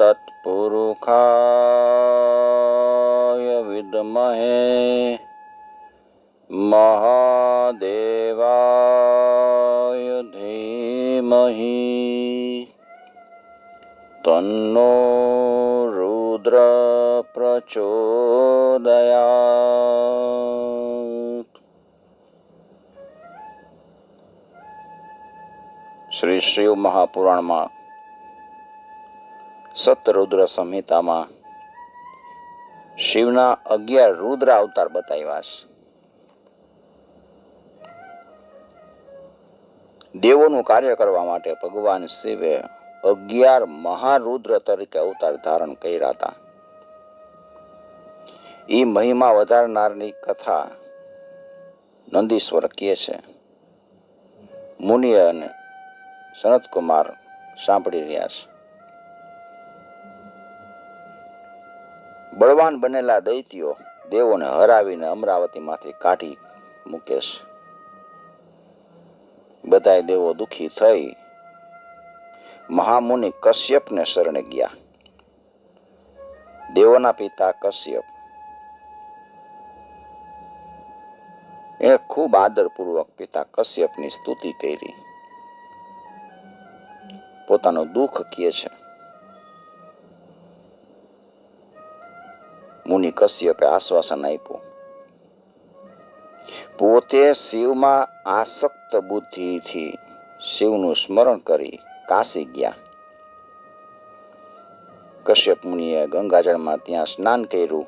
તત્પુરુખાય વિદ્મહે મહાદેવાય ધીમહિ તન્નો રુદ્ર પ્રચોદયા શ્રી શિવ મહાપુરાણમાં સતરુદ્ર સંહિતામાં શિવના અગિયાર રુદ્ર અવતાર બતાવ્યા છે. દેવોનું કાર્ય કરવા માટે ભગવાન શિવે અગિયાર મહારુદ્ર તરીકે અવતાર ધારણ કર્યા હતા. એ મહિમા વધારનારની કથા નંદીશ્વર કહે છે. મુનિ અને સનતકુમાર સાંભળી રહ્યા છે. બળવાન બનેલા દૈત્યો દેવોને હરાવીને અમરાવતીમાંથી કાઢી મૂકેશ. બધા દેવો દુખી થઈ મહામુનિ કશ્યપને શરણે ગયા. દેવોના પિતા કશ્યપ એણે ખૂબ આદરપૂર્વક પિતા કશ્યપની સ્તુતિ કરી. પોતાનું દુઃખ કહે છે. મુનિ કશ્યપે આશ્વાસન આપ્યું. પોતે શિવમાં આસક્ત બુદ્ધિથી શિવનું સ્મરણ કરી કાશી ગયા. કશ્યપ મુનિએ ગંગાજળમાં ત્યાં સ્નાન કર્યું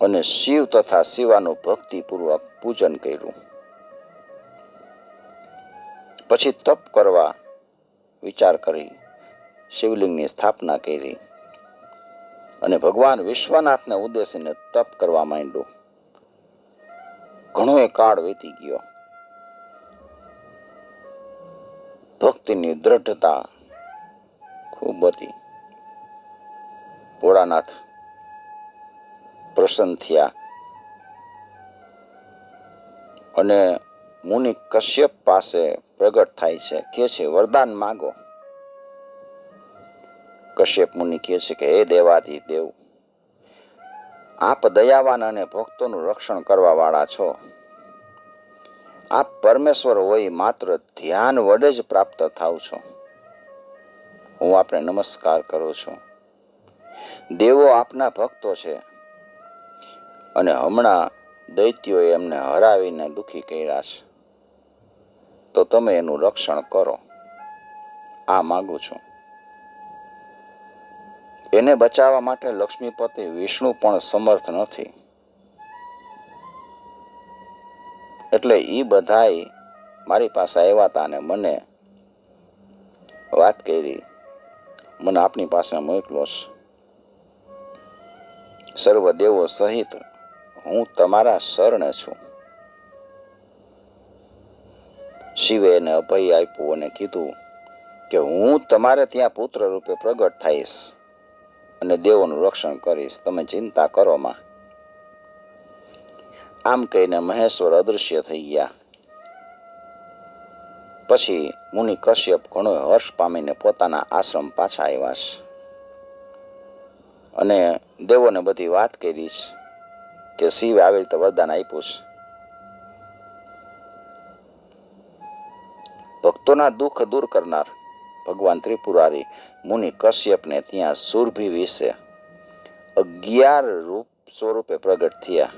અને શિવ તથા શિવાનું ભક્તિપૂર્વક પૂજન કર્યું. પછી તપ કરવા વિચાર કરી શિવલિંગની સ્થાપના કરી. અને ભગવાન વિશ્વનાથને ઉદ્દેશીને તપ કરવા માંડ્યું. ઘણો એ કાળ વીતી ગયો. ભક્તિની દ્રઢતા ખૂબ હતી. ભોળાનાથ પ્રસન્ન થયા. અને મુનિ કશ્યપ પાસે પ્રગટ થાય છે. કે છે, વરદાન માગો. કશ્યપ મુનિ કહે છે કે, હે દેવાથી દેવ આપ દયાવાન અને ભક્તોનું રક્ષણ કરવા વાળા છો. આપ પરમેશ્વર હોય માત્ર ધ્યાન વડે જ પ્રાપ્ત થાવ છો. હું આપને નમસ્કાર કરું છું. દેવો આપના ભક્તો છે અને હમણાં દૈત્યોએ એમને હરાવીને દુખી કર્યા છે. તો તમે એનું રક્ષણ કરો. આ માગું છું. એને બચાવવા માટે લક્ષ્મીપતિ વિષ્ણુ પણ સમર્થ નથી. એટલે એ બધાએ મારી પાસે આવ્યા હતા અને મને વાત કરી. મને આપની પાસે મોકલો સર્વ દેવો સહિત હું તમારા શરણે છું. શિવે એને અભય આપ્યું અને કીધું કે હું તમારે ત્યાં પુત્ર રૂપે પ્રગટ થઈશ. અને દેવોનું રક્ષણ કરીશ. તમે ચિંતા કરો, માં. આમ કહીને મહેશ્વર અદૃશ્ય થઈ ગયા. પછી મુનિ કશ્યપ ઘણો હર્ષ પામીને પોતાના આશ્રમ પાછા આવ્યા અને દેવોને બધી વાત કરી કે શિવે આવી રીતે વરદાન આપ્યું છે. ભક્તોના દુઃખ દૂર કરનાર ભગવાન ત્રિપુરારી મુનિ કશ્યપને ત્યાં સુરભી વિશે અગિયાર રૂપ સ્વરૂપે પ્રગટ થયા.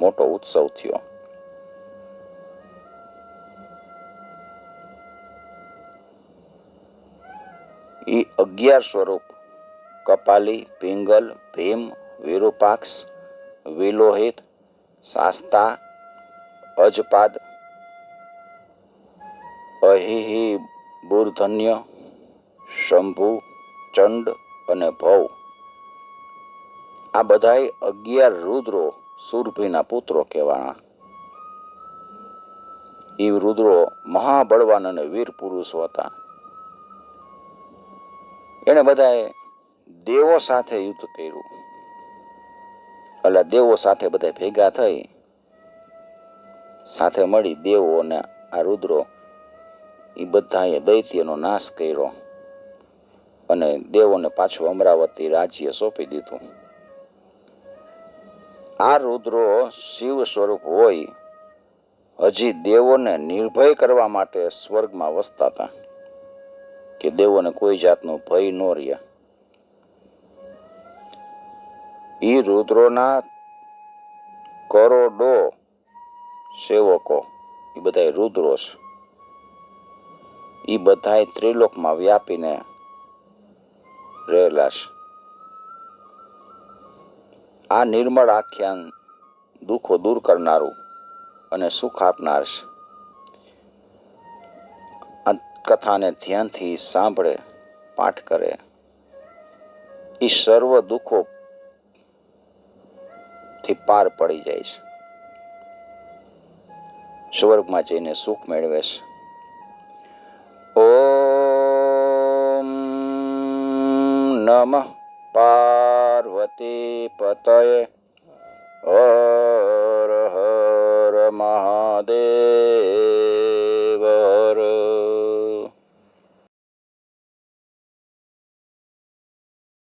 મોટો ઉત્સવ થયો. એ અગિયાર સ્વરૂપ, કપાલી, પિંગલ, ભીમ, વિરૂપાક્ષ, વિલોહિત, સાસ્તા, અજપાદ, અહિહિ બુર્ધન્ય શંભુ, ચંડ અને ભવ આ બધાય અગિયાર રુદ્રો સુરભીના પુત્રો કહેવાના. એ રુદ્રો મહાબળવાન અને વીર પુરુષો હતા. એને બધાએ દેવો સાથે યુદ્ધ કર્યું. એટલે દેવો સાથે બધા ભેગા થઈ. સાથે મળી દેવો અને આ રુદ્રો એ બધાએ દૈત્યનો નાશ કર્યો અને દેવોને પાછું અમરાવતી રાજ્ય સોંપી દીધું. આ રુદ્રો શિવ સ્વરૂપ હોય, હજી દેવોને નિર્ભય કરવા માટે સ્વર્ગમાં વસતા હતા કે દેવોને કોઈ જાતનો ભય ન રહ્યા. એ રુદ્રોના કરોડો સેવકો એ બધા રુદ્રો છે એ બધાય ત્રિલોકમાં વ્યાપીને રહેલા છે. આ નિર્મળ આખ્યાન દુઃખો દૂર કરનારું અને સુખ આપનાર છે. કથાને ધ્યાનથી સાંભળે, પાઠ કરે. એ સર્વ દુઃખો થી પાર પડી જાય છે. સ્વર્ગમાં જઈને સુખ મેળવે છે. Хватає